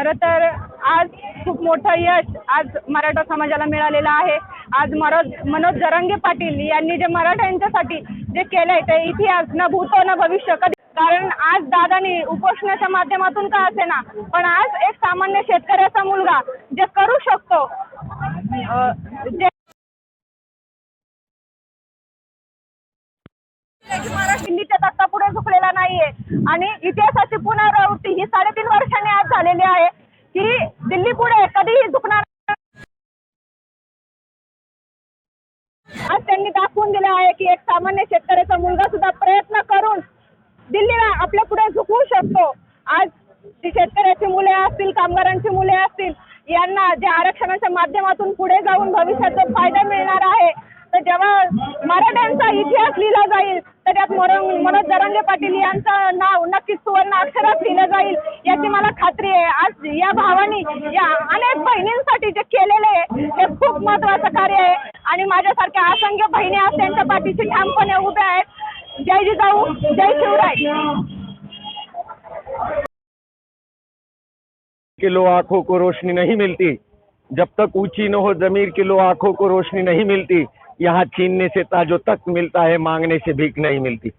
खरं तर आज खूप मोठं यश आज मराठा समाजाला मिळालेलं आहे. आज मनोज मनोज जरांगे पाटील यांनी जे मराठ्यांच्यासाठी जे केलंय ते इतिहास न भूतो न भविष्य कधी कारण आज दादानी उपोषणाच्या माध्यमातून का असे ना पण आज एक सामान्य शेतकऱ्याचा मुलगा जे करू शकतो जे दिल्लीच्या तत्ता पुढे झुकलेला नाहीये. आणि इतिहासाची पुनरावृत्ती ही साडेतीन वर्षांनी आज झालेली आहे. की दिल्ली पुढे कधीही झुकणार आज त्यांनी दाखवून दिले आहे की एक सामान्य शेतकऱ्याचा मुलगा सुद्धा प्रयत्न करून दिल्लीला आपल्या पुढे झुकवू शकतो. आज ती शेतकऱ्याची मुले असतील कामगारांची मुले असतील यांना जे आरक्षणाच्या माध्यमातून पुढे जाऊन भविष्यात फायदा मिळणार आहे. तर जेव्हा मराठ्यांचा इतिहास लिहिला जाईल तर त्यात मनोज दरांगे पाटील यांचं नाव नक्कीच सुवर्ण अक्षरात लिहिलं जाईल याची मला खात्री आहे. आज या भावानी या अनेक बहिणींसाठी जे केलेले आहे हे खूप महत्वाचं कार्य आहे. आणि माझ्यासारख्या असंख्य बहिणी आज त्यांच्या पाठीशी ठामपणे उभ्या आहेत. जय जिजाऊ जय शिवराय. किलो आंखों को रोशनी नहीं मिलती। जब तक ऊंची न हो जमीर किलो आंखों को रोशनी नहीं मिलती। यहाँ छीनने से ताजो तक मिलता है मागणे से भीक नाही मिलती।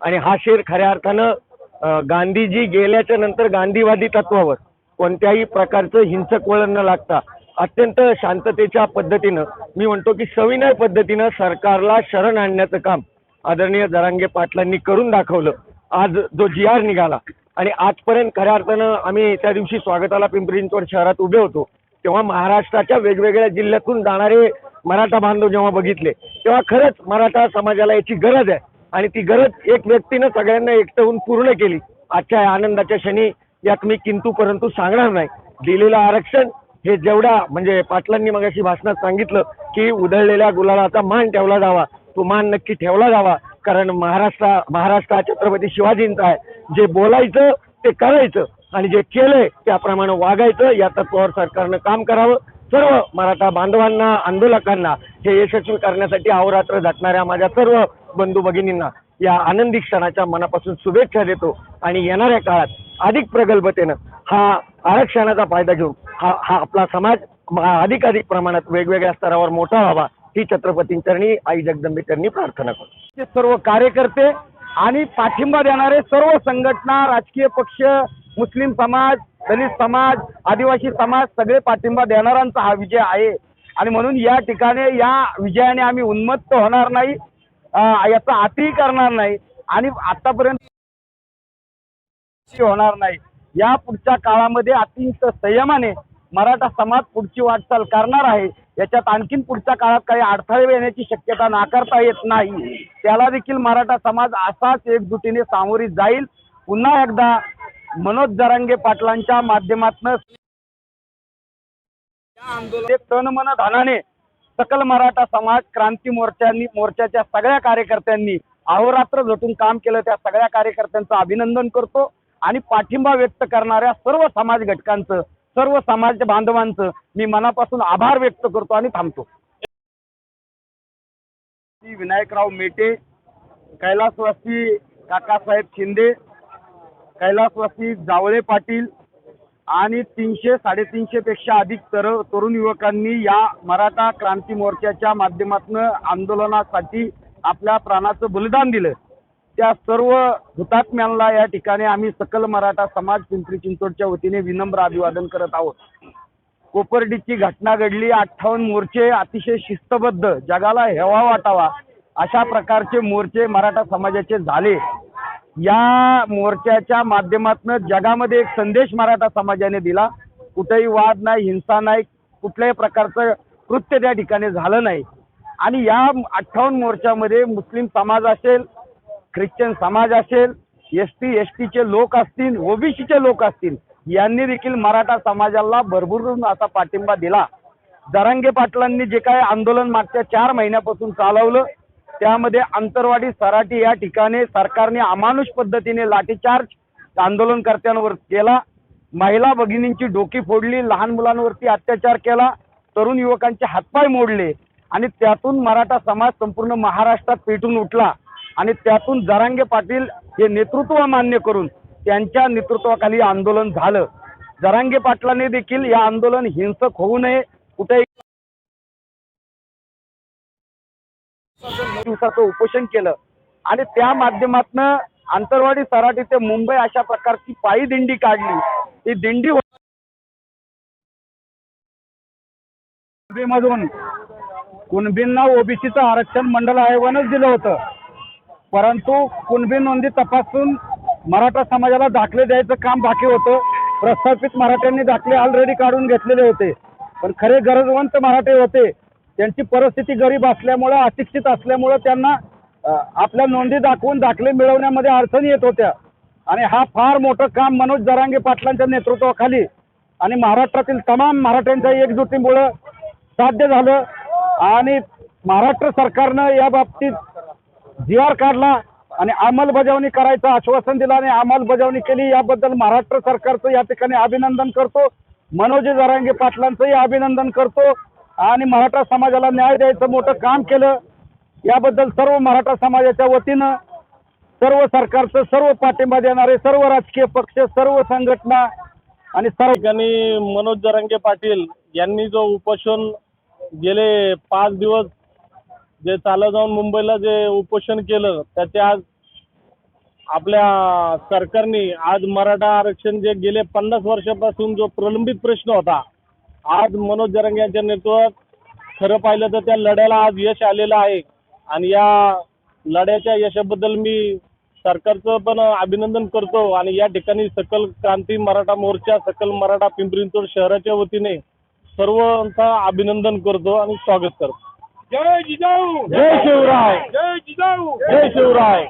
आणि हा शेर खऱ्या अर्थानं गांधीजी गेल्याच्यानंतर गांधीवादी तत्वावर कोणत्याही प्रकारचं हिंसक वळण न लागता अत्यंत शांततेच्या पद्धतीनं मी म्हणतो की सविनय पद्धतीनं सरकारला शरण आणण्याचं काम आदरणीय जरांगे पाटलांनी करून दाखवलं. आज जो जी आर निघाला आणि आजपर्यंत खऱ्या अर्थानं आम्ही त्या दिवशी स्वागताला पिंपरी चिंचवड शहरात उभे होतो तेव्हा महाराष्ट्राच्या वेगवेगळ्या जिल्ह्यातून जाणारे मराठा बांधव जेव्हा बघितले तेव्हा खरंच मराठा समाजाला याची गरज आहे. आणि ती गरज एक व्यक्तीनं सगळ्यांना एकटवून पूर्ण केली. आजच्या आनंदाच्या क्षणी यात मी किंतू परंतु सांगणार नाही. दिलेलं आरक्षण हे जेवढा म्हणजे पाटलांनी मगाशी भाषणात सांगितलं की उधळलेल्या गुलालाचा मान ठेवला जावा. तो मान नक्की ठेवला जावा. कारण महाराष्ट्र महाराष्ट्र हा छत्रपती शिवाजींचा आहे. जे बोलायचं ते करायचं. आणि जे केलंय त्याप्रमाणे वागायचं. या तत्वावर सरकारनं काम करावं. सर्व मराठा बांधवांना आंदोलकांना हे यशस्वी करण्यासाठी अहोरात्र झटणाऱ्या माझ्या सर्व बंधू भगिनींना या आनंदी क्षणाच्या मनापासून शुभेच्छा देतो आणि येणाऱ्या काळात अधिक प्रगल्भतेनं हा आरक्षणाचा फायदा घेऊन हा हा आपला समाज अधिक अधिकाधिक प्रमाणात वेगवेगळ्या स्तरावर मोठा व्हावा ही छत्रपतींचरणी आई जगदंबेकरणी प्रार्थना करतो सर्व कार्यकर्ते आणि पाठिंबा देणारे सर्व संघटना राजकीय पक्ष मुस्लिम समाज दलित समाज आदिवासी समाज सगळे पाठिंबा देणाऱ्यांचा हा विजय आहे. आणि म्हणून या ठिकाणी या विजयाने आम्ही उन्मत्त होणार नाही याचा आतही करणार नाही आणि आतापर्यंत होणार नाही. या पुढच्या काळामध्ये अत्यंत संयमाने मराठा समाज पुढची वाटचाल करणार आहे. याच्यात आणखीन पुढच्या काळात काही अडथळे येण्याची शक्यता नाकारता येत नाही. त्याला देखील मराठा समाज असाच एकजुटीने सामोरी जाईल. पुन्हा एकदा मनोज जरांगे पाटलांच्या माध्यमातून तन मन धनाने सकल मराठा समाज क्रांती मोर्चांनी मोर्चाच्या सगळ्या कार्यकर्त्यांनी अहोरात्र झटून काम केलं. त्या सगळ्या कार्यकर्त्यांचं अभिनंदन करतो आणि पाठिंबा व्यक्त करणाऱ्या सर्व समाज घटकांचं सर्व समाज बांधवांचं मी मनापासून आभार व्यक्त करतो आणि थांबतो. विनायकराव मेटे कैलासवासी काकासाहेब शिंदे कैलासवासी जावळे पाटील आणि तीनशे साडेतीनशे पेक्षा अधिक तर तरुण युवकांनी या मराठा क्रांती मोर्चाच्या माध्यमातून आंदोलनासाठी आपल्या प्राणाचं बलिदान दिलं. त्या सर्व हुतात्म्यांना या ठिकाणी आम्ही सकल मराठा समाज पिंपरी चिंचवडच्या वतीने विनम्र अभिवादन करत आहोत. कोपर्डीची घटना घडली. अठ्ठावन्न मोर्चे अतिशय शिस्तबद्ध जगाला हेवा वाटावा अशा प्रकारचे मोर्चे मराठा समाजाचे झाले. या मोर्चाच्या माध्यमातून जगामध्ये एक संदेश मराठा समाजाने दिला. कुठेही वाद नाही हिंसा नाही कुठल्याही प्रकारचं कृत्य त्या ठिकाणी झालं नाही. आणि या अठ्ठावन्न मोर्चामध्ये मुस्लिम समाज असेल ख्रिश्चन समाज असेल एस टी एस टीचे लोक असतील ओबीसीचे लोक असतील यांनी देखील मराठा समाजाला भरभरून असा पाठिंबा दिला. जरांगे पाटलांनी जे काय आंदोलन मागच्या चार महिन्यापासून चालवलं त्यामध्ये आंतरवाडी सराटी या ठिकाणी सरकारने अमानुष पद्धतीने लाठीचार्ज आंदोलनकर्त्यांवर केला. महिला भगिनींची डोकी फोडली लहान मुलांवरती अत्याचार केला तरुण युवकांचे हातपाय मोडले आणि त्यातून मराठा समाज संपूर्ण महाराष्ट्रात पेटून उठला. आणि त्यातून जरांगे पाटील हे नेतृत्व मान्य करून त्यांच्या नेतृत्वाखाली आंदोलन झालं. जरांगे पाटलाने देखील या आंदोलन हिंसक होऊ नये कुठेही दिवसाचं उपोषण केलं. आणि त्या माध्यमातनं आंतरवाडी सराटी ते मुंबई अशा प्रकारची पायी दिंडी काढली. ती दिंडी मधून कुणबींना ओबीसीचं आरक्षण मंडळ आयोगानंच दिलं होतं. परंतु कुणबी नोंदी तपासून मराठा समाजाला दाखले द्यायचं काम बाकी होतं. प्रस्थापित मराठ्यांनी दाखले ऑलरेडी काढून घेतलेले होते. पण खरे गरजवंत मराठे होते. त्यांची परिस्थिती गरीब असल्यामुळं अशिक्षित असल्यामुळं त्यांना आपल्या नोंदी दाखवून दाखले मिळवण्यामध्ये अडचणी येत होत्या. आणि हा फार मोठं काम मनोज जरांगे पाटलांच्या नेतृत्वाखाली आणि महाराष्ट्रातील तमाम मराठ्यांच्या एकजुटीमुळं साध्य झालं. आणि महाराष्ट्र सरकारनं या बाबतीत जी आर काढला आणि अंमलबजावणी करायचं आश्वासन दिलं आणि अंमलबजावणी केली. याबद्दल महाराष्ट्र सरकारचं या ठिकाणी अभिनंदन करतो. मनोज जरांगे पाटलांचंही अभिनंदन करतो. आणि मराठा समाजाला न्याय द्यायचं मोठं काम केलं. याबद्दल सर्व मराठा समाजाच्या वतीनं सर्व सरकारचं सर्व पाठिंबा देणारे सर्व राजकीय पक्ष सर्व संघटना आणि सर्व ठिकाणी मनोज जरांगे पाटील यांनी जो उपोषण गेले पाच दिवस जे चालत जाऊन मुंबईला जे उपोषण केलं त्याचे आज आपल्या सरकारने आज मराठा आरक्षण जे गेले पन्नास वर्षापासून जो प्रलंबित प्रश्न होता आज मनोज जरांगे यांच्या नेतृत्वात खरं पाहिलं तर त्या लढ्याला आज यश आलेलं आहे. आणि या लढ्याच्या यशाबद्दल मी सरकारचं पण अभिनंदन करतो. आणि या ठिकाणी सकल क्रांती मराठा मोर्चा सकल मराठा पिंपरी चिंचवड शहराच्या वतीने सर्वांचा अभिनंदन करतो आणि स्वागत करतो. जय जिजाऊ! जय शिवराय! जय जिजाऊ! जय शिवराय!